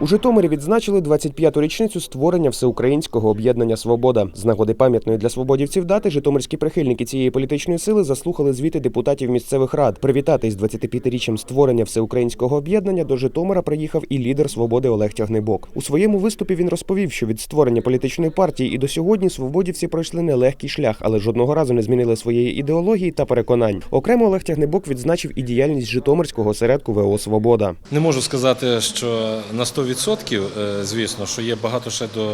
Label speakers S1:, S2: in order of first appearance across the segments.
S1: У Житомирі відзначили 25-ту річницю створення всеукраїнського об'єднання Свобода. З нагоди пам'ятної для свободівців дати житомирські прихильники цієї політичної сили заслухали звіти депутатів місцевих рад. Привітати з 25-річчям створення всеукраїнського об'єднання до Житомира приїхав і лідер свободи Олег Тягнебок. У своєму виступі він розповів, що від створення політичної партії і до сьогодні свободівці пройшли нелегкий шлях, але жодного разу не змінили своєї ідеології та переконань. Окремо Олег Тягнебок відзначив і діяльність Житомирського осередку ВО Свобода.
S2: Не можу сказати, що на 100%, е, звісно, що є багато ще до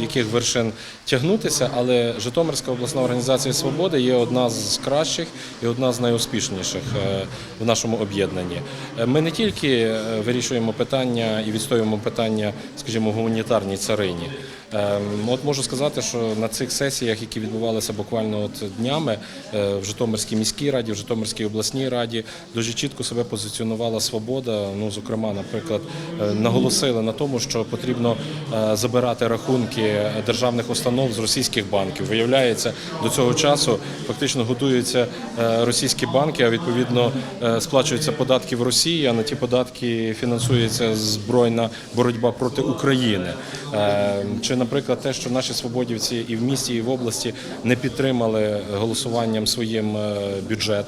S2: яких вершин тягнутися, але Житомирська обласна організація Свободи є одна з кращих і одна з найуспішніших е, в нашому об'єднанні. Е, Ми не тільки вирішуємо питання і відстоюємо питання, скажімо, гуманітарній царині. Ем, От можу сказати, що на цих сесіях, які відбувалися буквально от днями в Житомирській міській раді, в Житомирській обласній раді, дуже чітко себе позиціонувала свобода. Ну, зокрема, наприклад, е, наголосили на тому, що потрібно е, забирати рахунки державних установ з російських банків. Виявляється, до цього часу фактично годуються е, російські банки, а відповідно е, сплачуються податки в Росії, а на ті податки фінансується збройна боротьба проти України. Чи, наприклад, те, що наші свободівці і в місті, і в області не підтримали голосуванням своїм е, бюджет.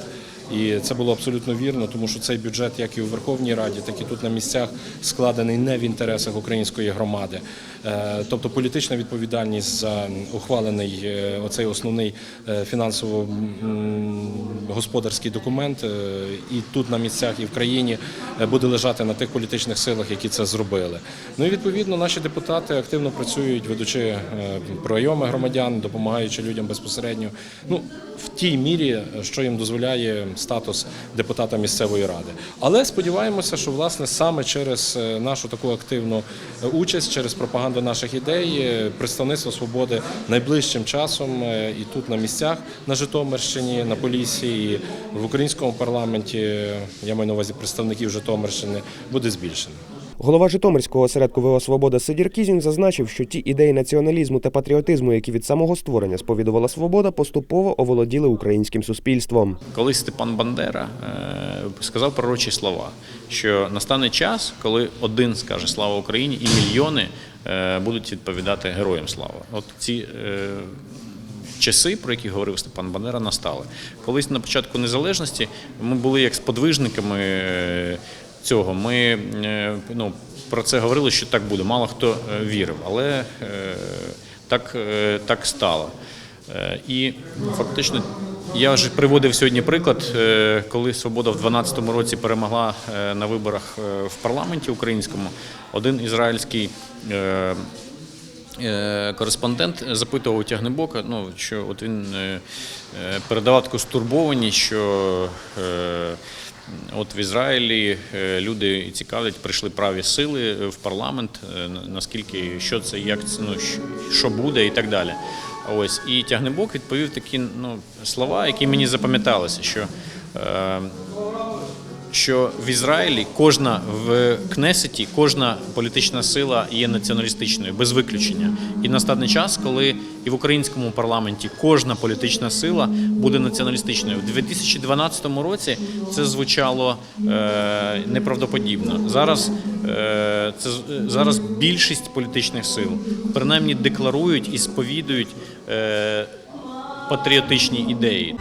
S2: І це було абсолютно вірно, тому що цей бюджет, як і у Верховній Раді, так і тут на місцях, складений не в інтересах української громади. Е, Тобто політична відповідальність за ухвалений е, оцей основний е, фінансово-господарський документ і тут на місцях, і в країні буде лежати на тих політичних силах, які це зробили. Ну і відповідно наші депутати активно працюють, ведучи прийоми громадян, допомагаючи людям безпосередньо. Ну в тій мірі, що їм дозволяє статус депутата місцевої ради. Але сподіваємося, що власне саме через е, нашу таку активну е, участь, через пропаганду наших ідей, е, представництво свободи найближчим часом і тут на місцях на Житомирщині, на Полісі, і в українському парламенті, я маю на увазі представників Житомирщини, буде збільшено.
S1: Голова Житомирського осередку ВО Свобода Сидір Кізін зазначив, що ті ідеї націоналізму та патріотизму, які від самого створення сповідувала свобода, поступово оволоділи українським суспільством.
S3: Колись Степан Бандера е, сказав пророчі слова, що настане час, коли один скаже слава Україні, і мільйони е, будуть відповідати героям слава. От ці е, часи, про які говорив Степан Бандера, настали. Колись на початку незалежності ми були як сподвижниками цього. Ми е, ну, про це говорили, що так буде. Мало хто е, вірив, але е, так, так стало. І фактично я вже приводив сьогодні приклад, коли Свобода в 2012 році перемогла на виборах в парламенті українському. Один ізраїльський кореспондент запитував у Тягнебока, ну, що от він е, е, передавав таку стурбованість, що е, От в Ізраїлі е, люди цікавлять, прийшли праві сили в парламент, е, наскільки що це, як ну, що буде і так далі. Ось і Тягнебок відповів такі ну, слова, які мені запам'яталися, що, е, що в Ізраїлі кожна в Кнесеті, кожна політична сила є націоналістичною, без виключення. І настане час, коли і в українському парламенті кожна політична сила буде націоналістичною. У 2012 році це звучало е, неправдоподібно. Зараз, е, це, зараз більшість політичних сил принаймні декларують і сповідують е, патріотичні ідеї.